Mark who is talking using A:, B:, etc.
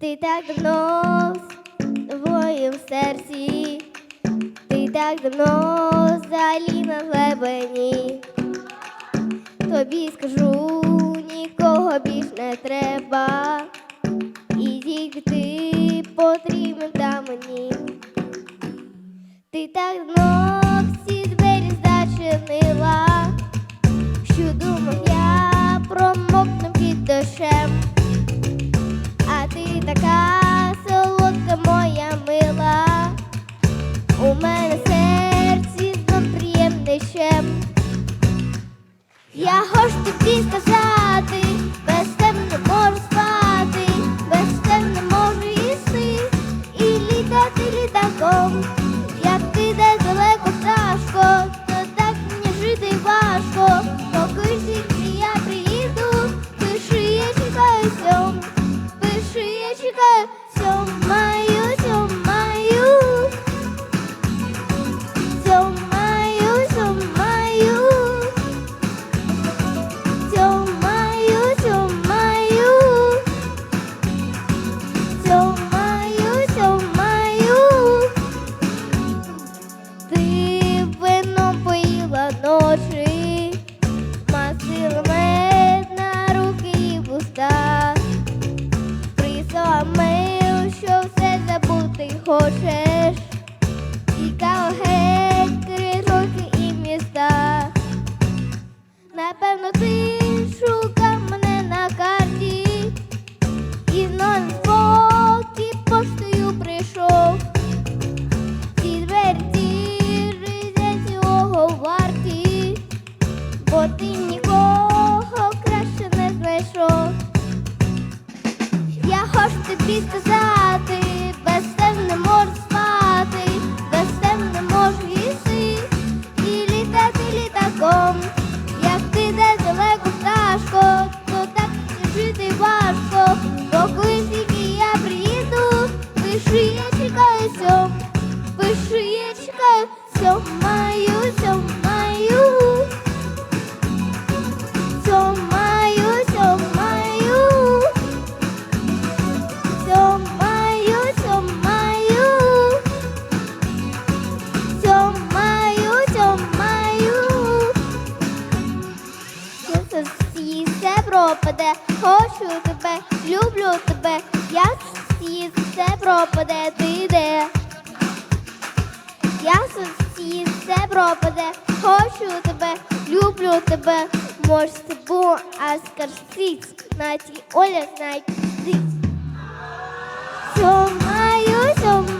A: Ти так давно в серці, ти так давно взагалі на глибині. Тобі скажу, нікого більш не треба, і тільки ти потрібен та мені. Ти так давно всі двері зачинила, хочу присила мил, що все забути хочеш, Сказати, без тебе не можу спати, без тебе не можу їсти і літати літаком. Як ти де далеко пташко, то так жити важко. Поки тільки я приїду, пиши, я чекаю сьом, пиши, я чекаю сьом, пропаде, хочу тебе, люблю тебе, я всі все пропаде, ти де. Я всі все пропаде, хочу тебе, люблю тебе, може з тобою, а скажіть, на ті Оля знає. Сьомаю, сьомаю.